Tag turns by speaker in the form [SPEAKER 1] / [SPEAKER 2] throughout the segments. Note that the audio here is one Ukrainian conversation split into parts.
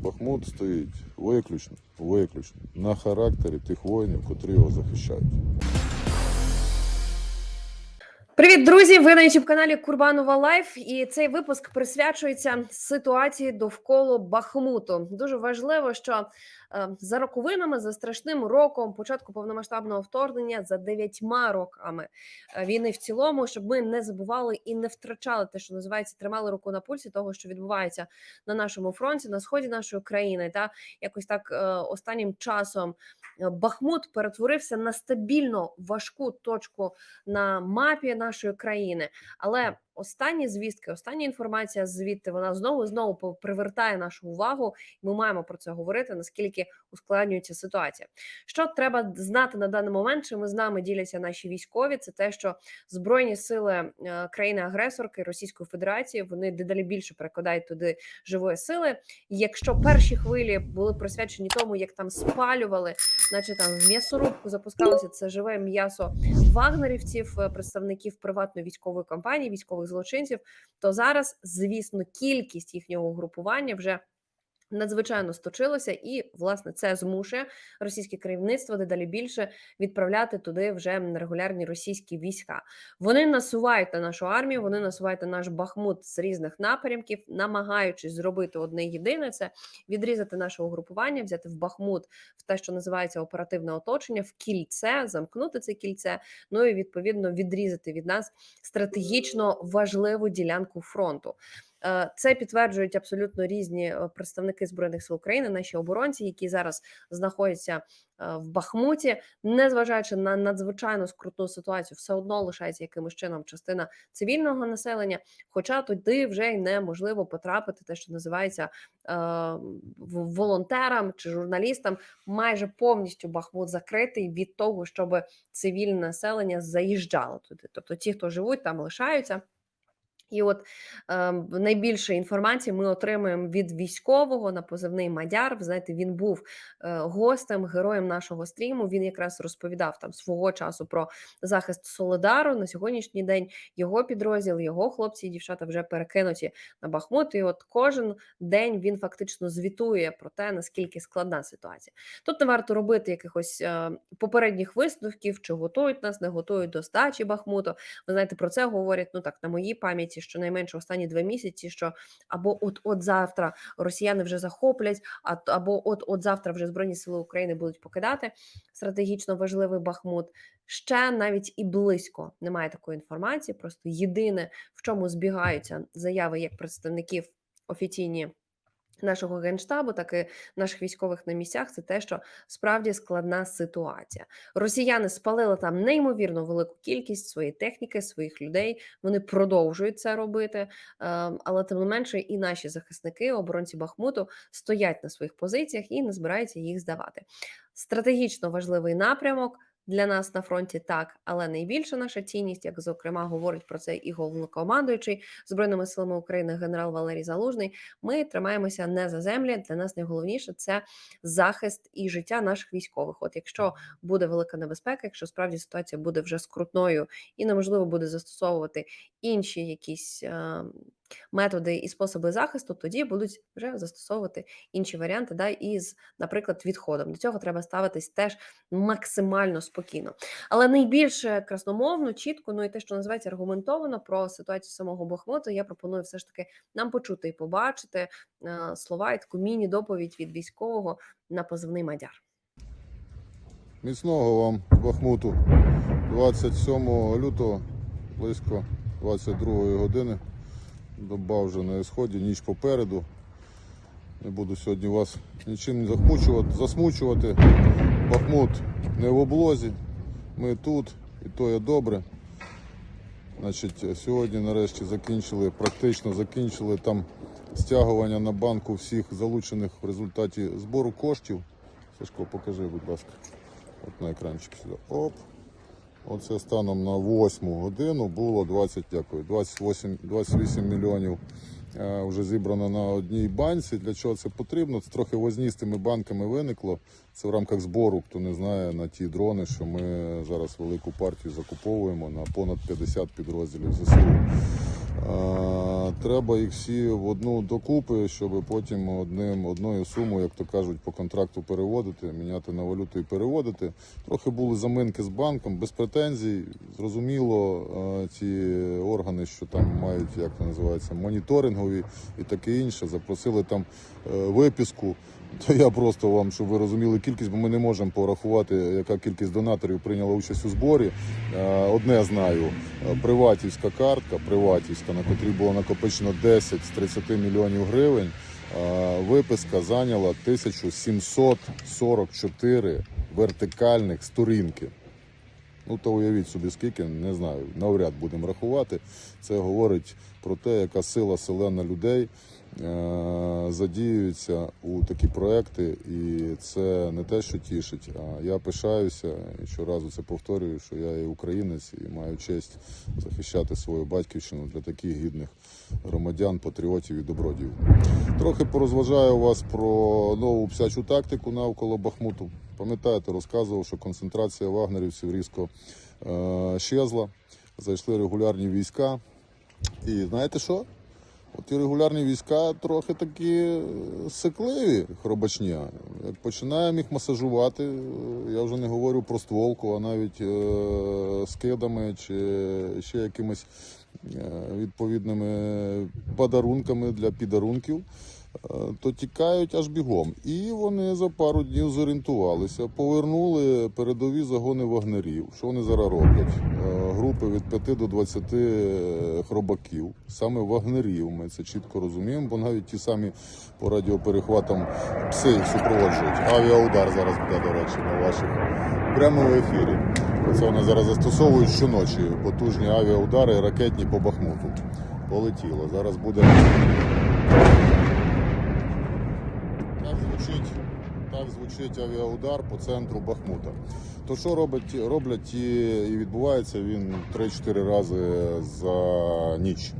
[SPEAKER 1] Бахмут стоїть виключно, виключно на характері тих воїнів, котрі його захищають.
[SPEAKER 2] Привіт, друзі! Ви на youtube каналі Курбанова Лайф, і цей випуск присвячується ситуації довкола Бахмуту. Дуже важливо, що за роковинами, за страшним роком, початку повномасштабного вторгнення, за дев'ятьма роками е, війни в цілому, щоб ми не забували і не втрачали те, що називається, тримали руку на пульсі того, що відбувається на нашому фронті, на сході нашої країни. Та якось так е, останнім часом е, Бахмут перетворився на стабільно важку точку на мапі нашої країни. Але останні звістки, остання інформація звідти вона знову знову привертає нашу увагу. Ми маємо про це говорити. Наскільки ускладнюється ситуація. Що треба знати на даний момент? Чим з нами діляться наші військові? Це те, що збройні сили е, країни-агресорки Російської Федерації вони дедалі більше перекладають туди живої сили. І Якщо перші хвилі були присвячені тому, як там спалювали, значить там в м'ясорубку запускалося це живе м'ясо вагнерівців, е, представників приватної військової компанії, військових злочинців, то зараз, звісно, кількість їхнього угрупування вже. Надзвичайно сточилося, і власне це змушує російське керівництво дедалі більше відправляти туди вже регулярні російські війська. Вони насувають на нашу армію, вони насувають на наш Бахмут з різних напрямків, намагаючись зробити одне єдине: це відрізати наше угрупування, взяти в Бахмут в те, що називається оперативне оточення, в кільце, замкнути це кільце. Ну і відповідно відрізати від нас стратегічно важливу ділянку фронту. Е, Це підтверджують абсолютно різні е, представники збройних сил України, наші оборонці, які зараз знаходяться е, в Бахмуті, незважаючи на надзвичайно скрутну ситуацію, все одно лишається якимось чином частина цивільного населення. Хоча туди вже й неможливо потрапити, те, що називається волонтерам чи журналістам, майже повністю Бахмут закритий від того, щоб цивільне населення заїжджало туди. Тобто ті, хто живуть там, лишаються. І от е, найбільше інформації ми отримуємо від військового на позивний Мадяр. Ви знаєте, він був е, гостем, героєм нашого стріму. Він якраз розповідав там свого часу про захист Солидару. На сьогоднішній день його підрозділ, його хлопці і дівчата вже перекинуті на Бахмут. І от кожен день він фактично звітує про те, наскільки складна ситуація. Тут не варто робити якихось е, попередніх висновків, чи готують нас, не готують до здачі Бахмуту. Ви знаєте, про це говорять ну так на моїй пам'яті, щонайменше останні два місяці. Що або от от завтра росіяни вже захоплять, або от от завтра вже збройні сили України будуть покидати стратегічно важливий Бахмут. Ще навіть і близько немає такої інформації. Просто єдине, в чому збігаються заяви як представників офіційні. Нашого генштабу, так і наших військових на місцях, це те, що справді складна ситуація. Росіяни спалили там неймовірно велику кількість своєї техніки, своїх людей. Вони продовжують це робити. Е, Але тим не менше, і наші захисники, оборонці Бахмуту, стоять на своїх позиціях і не збираються їх здавати. Стратегічно важливий напрямок. Для нас на фронті так, але найбільша наша цінність, як зокрема говорить про це і головнокомандуючий збройними силами України генерал Валерій Залужний. Ми тримаємося не за землі. Для нас найголовніше це захист і життя наших військових. От якщо буде велика небезпека, якщо справді ситуація буде вже скрутною і неможливо буде застосовувати інші якісь е, методи і способи захисту, тоді будуть вже застосовувати інші варіанти, да, із, наприклад, відходом. До цього треба ставитись теж максимально спокійно. Але найбільше красномовно, чітко, ну і те, що називається аргументовано про ситуацію самого Бахмуту, я пропоную все ж таки нам почути і побачити е, слова і таку міні-доповідь від військового на позивний Мадяр.
[SPEAKER 1] Міцного вам Бахмуту 27 лютого близько 22 години. Доба вже на сході, ніч попереду. Не буду сьогодні вас нічим захмучувати, засмучувати. Бахмут не в облозі. Ми тут, і то є добре. Значить, сьогодні нарешті закінчили, практично закінчили там стягування на банку всіх залучених в результаті збору коштів. Сашко, покажи, будь ласка. От на екранчик сюди. Оп. Оце станом на 8 годину було 20, дякую, 28, 28 мільйонів е, вже зібрано на одній банці. Для чого це потрібно? Це трохи возністими банками виникло. Це в рамках збору, хто не знає, на ті дрони, що ми зараз велику партію закуповуємо на понад 50 підрозділів ЗСУ. Треба їх всі в одну докупи, щоб потім одним одною сумою, як то кажуть, по контракту переводити, міняти на валюту і переводити. Трохи були заминки з банком, без претензій. Зрозуміло, ці органи, що там мають, як це називається, моніторингові і таке інше, запросили там е, виписку. То я просто вам, щоб ви розуміли кількість, бо ми не можемо порахувати, яка кількість донаторів прийняла участь у зборі. Е, Одне знаю, е, приватівська картка, приватівська, на котрій було накопичено 10 з 30 мільйонів гривень. е, Виписка зайняла 1744 вертикальних сторінки. Ну, то уявіть собі, скільки, не знаю, навряд будемо рахувати. Це говорить про те, яка сила селена людей е- задіюється у такі проекти, і це не те, що тішить. А я пишаюся і щоразу це повторюю, що я є українець і маю честь захищати свою батьківщину для таких гідних громадян, патріотів і добродіїв. Трохи порозважаю вас про нову псячу тактику навколо Бахмуту. Пам'ятаєте, розказував, що концентрація вагнерівців різко е- щезла, зайшли регулярні війська. І знаєте що? Ті регулярні війська трохи такі е, сикливі, хробачня. Як починаємо їх масажувати, е, я вже не говорю про стволку, а навіть е- скидами чи ще якимись е, відповідними подарунками для підарунків, е, то тікають аж бігом. І вони за пару днів зорієнтувалися, повернули передові загони вагнерів. Що вони зараз роблять? Е, Групи від 5 до 20 хробаків, саме вагнерів. Ми це чітко розуміємо, бо навіть ті самі по радіоперехватам пси супроводжують. Авіаудар зараз буде, до речі, на ваших в прямому ефірі. Це вони зараз застосовують щоночі потужні авіаудари ракетні по Бахмуту. Полетіло. Зараз буде. Так звучить, так звучить авіаудар по центру Бахмута. То що робить, роблять і, відбувається він 3-4 рази за ніч.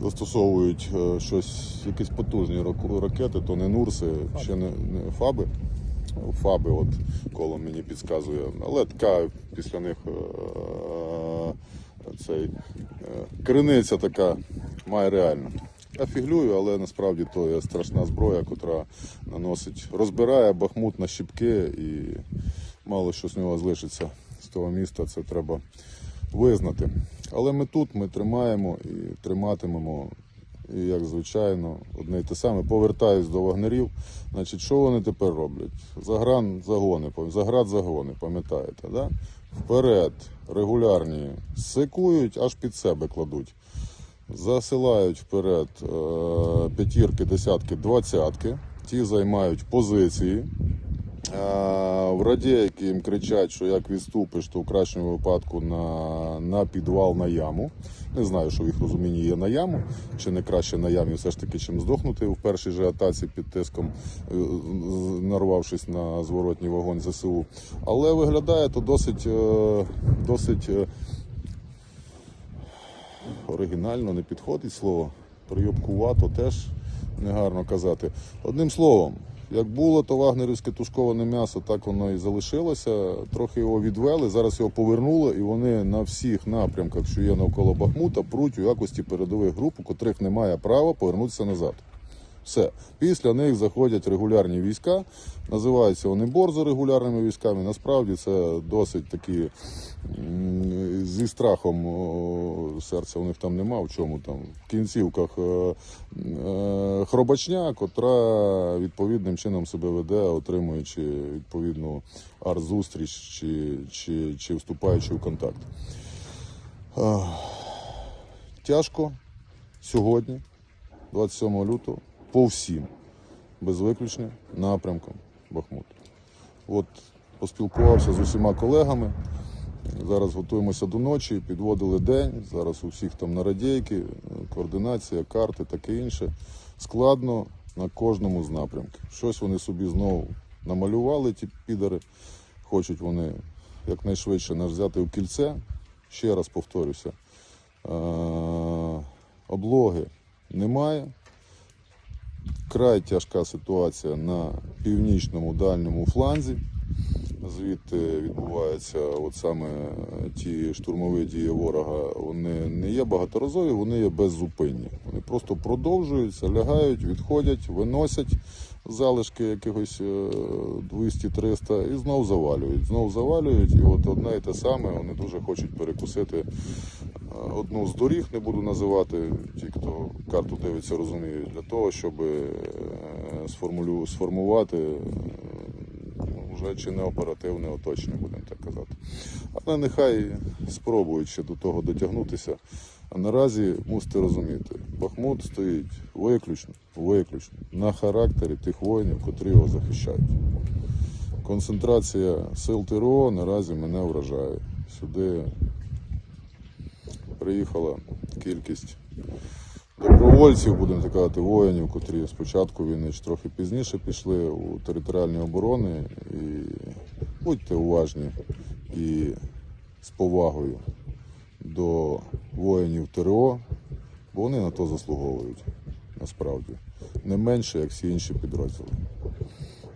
[SPEAKER 1] Застосовують е, щось, якісь потужні ракети, то не Нурси, ще не, не Фаби. Фаби, от коло мені підказує. Але така після них е, цей, е, криниця така має реально. Я фіглюю, але насправді то є страшна зброя, котра наносить, розбирає Бахмут на щіпки і мало що з нього залишиться з того міста. Це треба визнати. Але ми тут, ми тримаємо і триматимемо. І як звичайно, одне й те саме. Повертаюсь до вагнерів. Значить, що вони тепер роблять? Загран загони, заград загони, пам'ятаєте, да? Вперед, регулярні, секують, аж під себе кладуть. Засилають вперед е, п'ятірки, десятки, двадцятки. Ті займають позиції. Е, В радійки їм кричать, що як відступиш, то в кращому випадку на, на підвал на яму. Не знаю, що в їх розумінні є на яму, чи не краще на ямі все ж таки, чим здохнути в першій же атаці під тиском, е, нарвавшись на зворотній вогонь ЗСУ. Але виглядає то досить, досить оригінально, не підходить слово. Прийобкувато теж негарно казати. Одним словом, як було то вагнерівське тушковане м'ясо, так воно і залишилося. Трохи його відвели, зараз його повернули, і вони на всіх напрямках, що є навколо Бахмута, пруть у якості передових груп, у котрих немає права повернутися назад. Все. Після них заходять регулярні війська. Називаються вони борзо регулярними військами. Насправді це досить такі зі страхом серця у них там нема. В чому там в кінцівках е, е, хробачня, котра відповідним чином себе веде, отримуючи відповідну арт-зустріч чи, чи, чи вступаючи в контакт. Тяжко сьогодні, 27 лютого, по всім, без виключення, напрямкам Бахмут. От поспілкувався з усіма колегами. Зараз готуємося до ночі, підводили день. Зараз у всіх там на радійки, е, координація, карти, таке інше. Складно на кожному з напрямків. Щось вони собі знову намалювали, ті підари. Хочуть вони якнайшвидше нас взяти в кільце. Ще раз повторюся. Е, облоги немає. Край тяжка ситуація на північному дальньому фланзі. звідти відбуваються от саме ті штурмові дії ворога, вони не є багаторазові, вони є беззупинні. Вони просто продовжуються, лягають, відходять, виносять залишки якихось е, 200-300 і знов завалюють. Знов завалюють, і от одне і те саме вони дуже хочуть перекусити е, одну з доріг, не буду називати, ті, хто карту дивиться, розуміють, для того, щоб е, сформувати е, вже чи не оперативне оточення, будемо так казати. Але нехай спробують ще до того дотягнутися. А наразі мусите розуміти, Бахмут стоїть виключно, виключно на характері тих воїнів, котрі його захищають. Концентрація сил ТРО наразі мене вражає. Сюди приїхала кількість добровольців, будемо казати, воїнів, котрі спочатку війни чи трохи пізніше пішли у територіальні оборони. І будьте уважні і з повагою до воїнів ТРО, бо вони на то заслуговують насправді не менше, як всі інші підрозділи.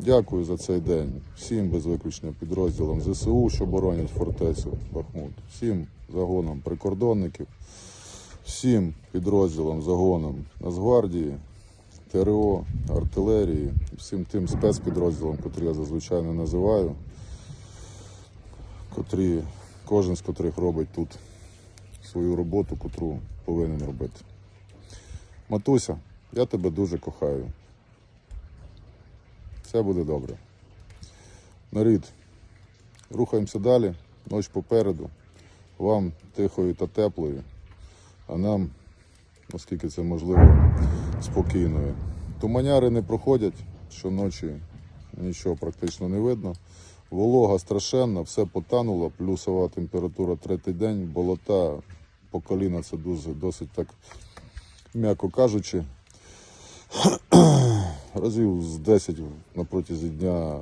[SPEAKER 1] Дякую за цей день всім без виключення підрозділам ЗСУ, що боронять фортецю Бахмут, всім загонам прикордонників, всім підрозділам, загонам Нацгвардії, ТРО, артилерії, всім тим спецпідрозділам, котрі я зазвичай не називаю, котрі, кожен з котрих робить тут свою роботу, котру повинен робити. Матуся, я тебе дуже кохаю. Все буде добре. Нарід, рухаємося далі, ніч попереду. Вам тихої та теплої, а нам, наскільки це можливо, спокійної. Туманяри не проходять щоночі, нічого практично не видно. Волога страшенна, все потануло, плюсова температура третій день, болота по коліна це дуже, досить так, м'яко кажучи. Разів з 10 на протязі дня е,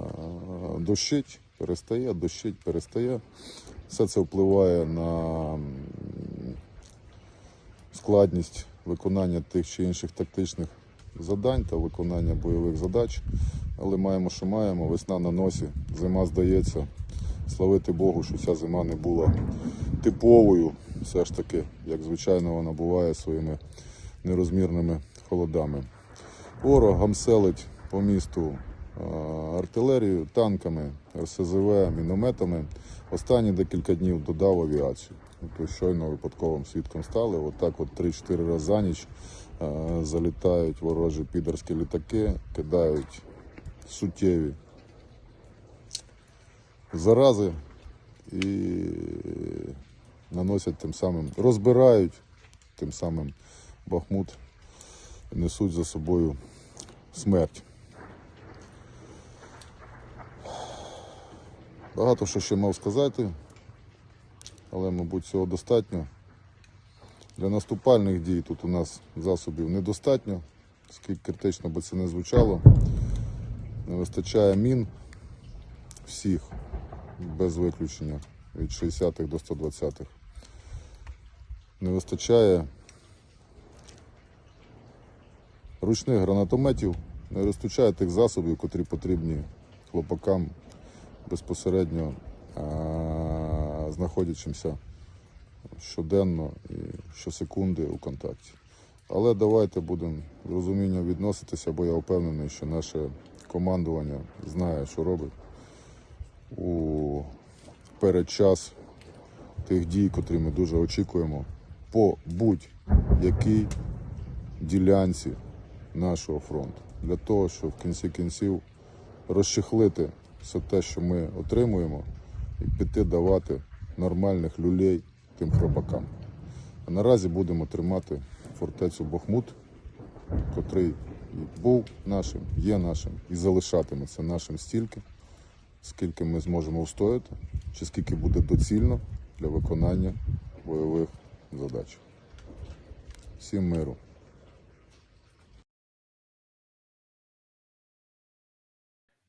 [SPEAKER 1] дощить, перестає, дощить, перестає. Все це впливає на складність виконання тих чи інших тактичних завдань та виконання бойових задач. Але маємо, що маємо. Весна на носі, зима здається. Славити Богу, що ця зима не була типовою, все ж таки, як звичайно вона буває своїми нерозмірними холодами. Ворог гамселить по місту артилерією, танками, РСЗВ, мінометами. Останні декілька днів додав авіацію. Тобто щойно випадковим свідком стали. От от 3-4 рази за ніч залітають ворожі підерські літаки, кидають суттєві зарази і наносять тим самим, розбирають тим самим Бахмут, несуть за собою смерть. Багато що ще мав сказати, але, мабуть, цього достатньо. Для наступальних дій тут у нас засобів недостатньо, скільки критично би це не звучало. Не вистачає мін всіх, без виключення, від 60-х до 120-х. Не вистачає ручних гранатометів, не вистачає тих засобів, котрі потрібні хлопакам безпосередньо знаходячимся щоденно і щосекунди у контакті. Але давайте будемо з розумінням відноситися, бо я впевнений, що наше командування знає, що робить у передчас тих дій, котрі ми дуже очікуємо по будь-якій ділянці нашого фронту. Для того, щоб в кінці кінців розчехлити все те, що ми отримуємо, і піти давати нормальних люлей тим хробакам. А наразі будемо тримати фортецю Бахмут, котрий був нашим, є нашим і залишатиметься нашим стільки, скільки ми зможемо встояти, чи скільки буде доцільно для виконання бойових задач. Всім миру!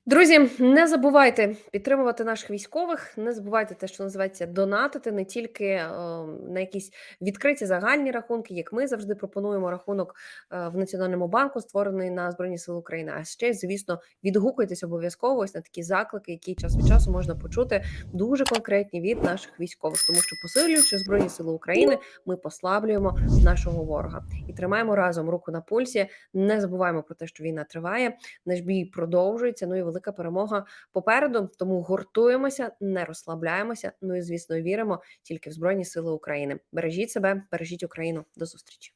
[SPEAKER 2] Друзі, не забувайте підтримувати наших військових. Не забувайте те, що називається донатити не тільки е, на якісь відкриті загальні рахунки, як ми завжди пропонуємо рахунок е, в Національному банку, створений на Збройні Сили України. А ще, звісно, відгукуйтесь обов'язково ось на такі заклики, які час від часу можна почути дуже конкретні від наших військових, тому що посилюючи Збройні Сили України, ми послаблюємо нашого ворога і тримаємо разом руку на пульсі. Не забуваємо про те, що війна триває. Наш бій продовжується. Ну і велика перемога попереду. Тому гуртуємося, не розслабляємося. Ну і звісно, віримо тільки в Збройні Сили України. Бережіть себе, бережіть Україну. До зустрічі.